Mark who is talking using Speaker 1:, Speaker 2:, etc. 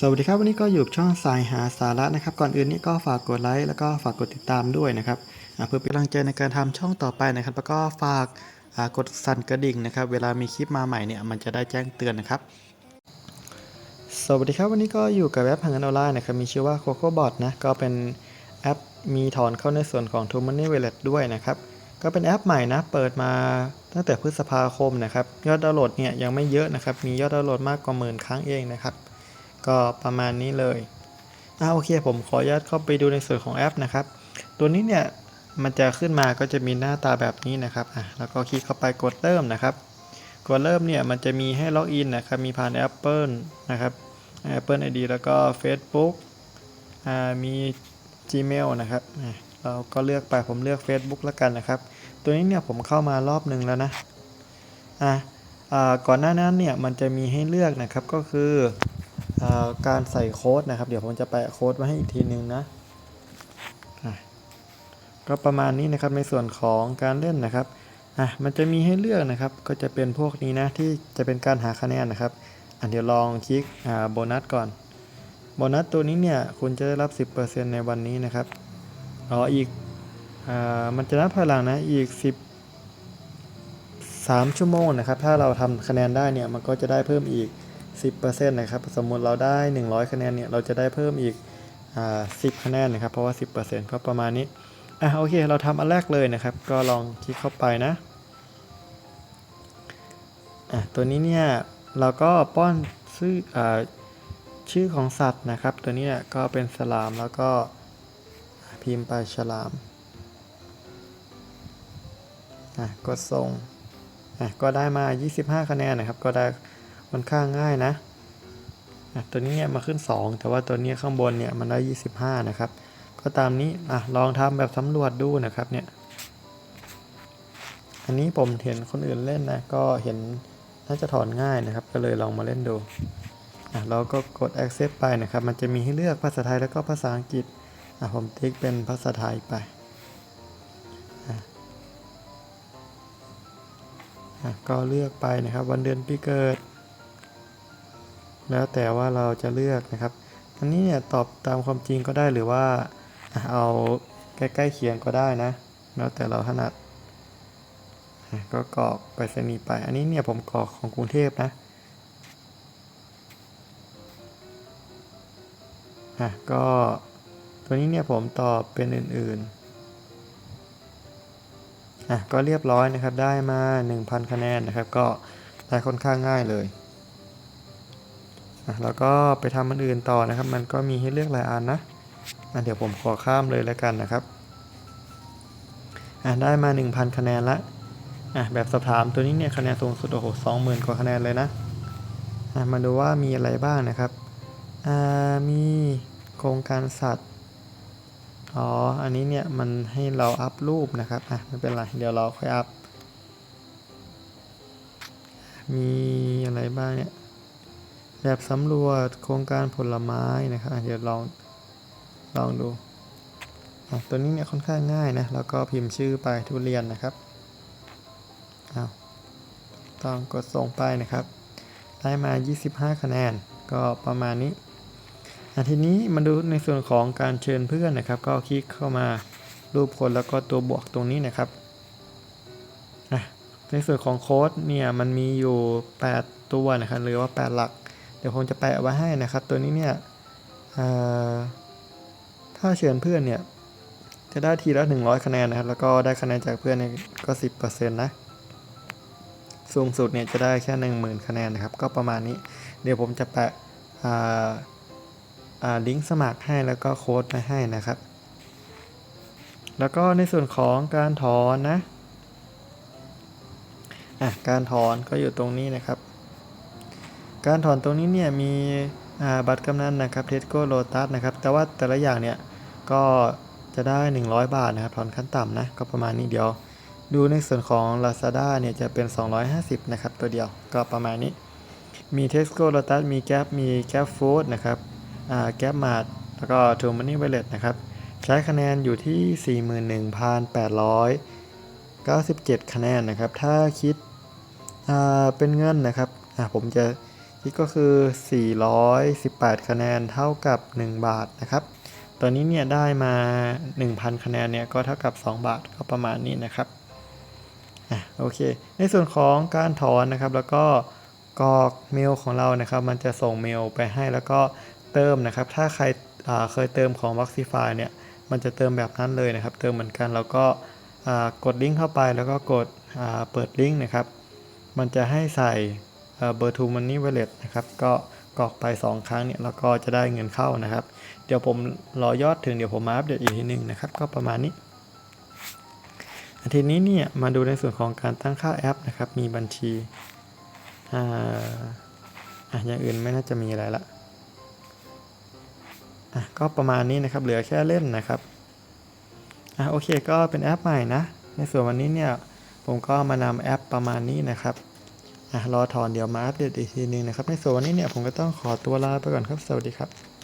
Speaker 1: สวัสดีครับวันนี้ก็อยู่ช่องสายหาสาระนะครับ ก่อนอื่นนี่ก็ฝากกดไลค์แล้วก็ฝากกดติดตามด้วยนะครับเพื่อเป็นกำลังใจในการทำช่องต่อไปนะครับ แล้วก็ฝากกดสั่นกระดิ่งนะครับ เวลามีคลิปมาใหม่เนี่ยมันจะได้แจ้งเตือนนะครับ สวัสดีครับวันนี้ก็อยู่กับแอปพนันออนไลน์นะครับมีชื่อว่า CocoBot นะก็เป็นแอปมีถอนเข้าในส่วนของ t o m o n e y Wallet ด้วยนะครับก็เป็นแอปใหม่นะเปิดมาตั้งแต่พฤษภาคมนะครับยอดดาวน์โหลดเนี่ยยังไม่เยอะนะครับมียอดดาวน์โหลดมากกว่าหมื่นครั้งเองนะครับ ก็ประมาณนี้เลยอ่าโอเคผมขออนุญาตเข้าไปดูในส่วนของแอปนะครับ ตัวนี้เนี่ยมันจะขึ้นมาก็จะมีหน้าตาแบบนี้นะครับอะแล้วก็คลิกเข้าไปกดเริ่มนะครับ กดเริ่มเนี่ยมันจะมีให้ล็อกอินนะครับมีผ่าน Apple นะครับ Apple ID แล้วก็ Facebook อ่ามี Gmail นะครับอะเราก็เลือกไปผมเลือก Facebook แล้วกันนะครับ ตัวนี้เนี่ยผมเข้ามารอบหนึ่งแล้วนะอะอ่าก่อนหน้านั้นเนี่ยมันจะมีให้เลือกนะครับก็คือ การใส่โค้ดนะครับ เดี๋ยวผมจะแปะโค้ดไว้ให้อีกทีนึงนะะก็ประมาณนี้นะครับในส่วนของการเล่นนะครับอะมันจะมีให้เลือกนะครับ ก็จะเป็นพวกนี้นะที่จะเป็นการหาคะแนนนะครับอะเดี๋ยวลองคลิกอ่าโบนัสก่อน โบนัสตัวนี้เนี่ยคุณจะได้รับ 10%ในวันนี้นะครับอ๋ออีกอ่ามันจะนับภายหลังนะอีก 10 3 ชั่วโมงนะครับ ถ้าเราทำคะแนนได้เนี่ยมันก็จะได้เพิ่มอีก 10%นะครับสมมุติเราได้ 100 คะแนนเนี่ยเราจะได้เพิ่มอีกอ่า10 คะแนนนะครับเพราะว่า 10%ก็ประมาณนี้อะโอเคเราทำอันแรกเลยนะครับ ก็ลองคลิกเข้าไปนะอะตัวนี้เนี่ยเราก็ป้อนชื่ออ่าชื่อของสัตว์นะครับ ตัวนี้เนี่ยก็เป็นสลามแล้วก็พิมพ์ไปฉลามอะกดส่งอะก็ได้มา 25 คะแนนนะครับ ก็ได้ ค่อนข้างง่ายนะอะตัวนี้เนี่ยมาขึ้น 2 แต่ว่าตัวนี้ข้างบนเนี่ยมันได้ 25 นะครับ ก็ตามนี้อะลองทำแบบสำรวจดูนะครับเนี่ย อันนี้ผมเห็นคนอื่นเล่นนะ ก็เห็นน่าจะถอนง่ายนะครับ ก็เลยลองมาเล่นดูอะเราก็กด accept ไปนะครับ มันจะมีให้เลือกภาษาไทยแล้วก็ภาษาอังกฤษอะผมติ๊กเป็นภาษาไทยไปอะก็เลือกไปนะครับ วันเดือนปีเกิด แล้วแต่ว่าเราจะเลือกนะครับอันนี้เนี่ยตอบตามความจริงก็ได้หรือว่าอะเอาใกล้ๆเคียงก็ได้นะ แล้วแต่เราถนัดก็กรอกไปรษณีไป อันนี้เนี่ยผมกรอกของกรุงเทพนะอะก็ตัวนี้เนี่ยผมตอบเป็นอื่นๆอะก็เรียบร้อยนะครับได้มา 1,000 คะแนนนะครับ ก็ได้ค่อนข้างง่ายเลย แล้วก็ไปทำมันอื่นต่อนะครับ มันก็มีให้เลือกหลายอันนะอะเดี๋ยวผมขอข้ามเลยแล้วกันนะครับอะได้มา 1,000 คะแนนละอะแบบสอบถามตัวนี้เนี่ยคะแนนสูงสุดโอ้โห20,000กว่าคะแนนเลยนะอะมาดูว่ามีอะไรบ้างนะครับอ่ามีโครงการสัตว์อ๋ออันนี้เนี่ยมันให้เราอัพรูปนะครับอะไม่เป็นไรเดี๋ยวเราค่อยอัพมีอะไรบ้างเนี่ย แบบสำรวจโครงการผลไม้นะครับเดี๋ยวลองลองดูตัวนี้เนี่ยค่อนข้างง่ายนะแล้วก็พิมพ์ชื่อไปทุเรียนนะครับอ้าวต้องกดส่งไปนะครับ ได้มา 25 คะแนนก็ประมาณนี้อทีนี้มาดูในส่วนของการเชิญเพื่อนนะครับ ก็คลิกเข้ามารูปคนแล้วก็ตัวบวกตรงนี้นะครับในส่วนของโค้ดเนี่ยมันมีอยู่ 8 ตัวนะครับหรือว่า 8 หลัก ดี๋ยวผมจะแปะไว้ให้นะครับ ตัวนี้เนี่ยถ้าเชิญเพื่อนเนี่ย จะได้ทีละ 100 คะแนนนะครับ แล้วก็ได้คะแนนจากเพื่อนเนี่ยก็ 10%นะสูงสุดเนี่ยจะได้แค่ 10,000 คะแนนนะครับ ก็ประมาณนี้ เดี๋ยวผมจะแปะลิงก์สมัครให้แล้วก็โค้ดมาให้นะครับ แล้วก็ในส่วนของการถอนนะะการถอนก็อยู่ตรงนี้นะครับ การถอนตรงนี้เนี่ยมีบัตรกำนันนะครับเทสโก้โลตัสนะครับ แต่ว่าแต่ละอย่างเนี่ยก็จะได้ 100 บาทนะครับถอนขั้นต่ำนะก็ประมาณนี้เดียว ดูในส่วนของ Lazada เนี่ยจะเป็น 250 นะครับ ตัวเดียวก็ประมาณนี้ มี Tesco Lotus มี Gap มี Gap Food นะครับอ่า Gap Mart แล้วก็ t o m o n e y Wallet นะครับ ใช้คะแนนอยู่ที่ 41,897 คะแนนนะครับ ถ้าคิดเป็นเงินนะครับผมจะ นี่ก็คือ 418 คะแนนเท่ากับ 1 บาทนะครับ ตอนนี้เนี่ยได้มา 1,000 คะแนนเนี่ยก็เท่ากับ 2 บาทก็ประมาณนี้นะครับอะโอเค ในส่วนของการถอนนะครับ แล้วก็กรอกเมลของเรานะครับ มันจะส่งเมลไปให้แล้วก็เติมนะครับ ถ้าใครเคยเติมของ Boxify เนี่ย มันจะเติมแบบนั้นเลยนะครับ เติมเหมือนกันแล้วก็กดลิงก์เข้าไปแล้วก็กดเปิดลิงก์นะครับ มันจะให้ใส่ เบอร์ทูมันนี่ w a l เลตนะครับก็กรอกไป 2 ครั้งเนี่ยแล้วก็จะได้เงินเข้านะครับ เดี๋ยวผมรอยอดถึงเดี๋ยวผมมาอัปเดตอีกทีหนึ่งนะครับ ก็ประมาณนี้อันทีนี้เนี่ยมาดูในส่วนของการตั้งค่าแอปนะครับ มีบัญชีอ่าอะอย่างอื่นไม่น่าจะมีอะไรละอะก็ประมาณนี้นะครับเหลือแค่เล่นนะครับอะโอเคก็เป็นแอปใหม่นะ ในส่วนวันนี้เนี่ยผมก็มานำแอปประมาณนี้นะครับ รอถอนเดี๋ยวมาอัปเดตอีกทีหนึงนะครับ ในส่วนวันนี้เนี่ยผมก็ต้องขอตัวลาไปก่อนครับ สวัสดีครับ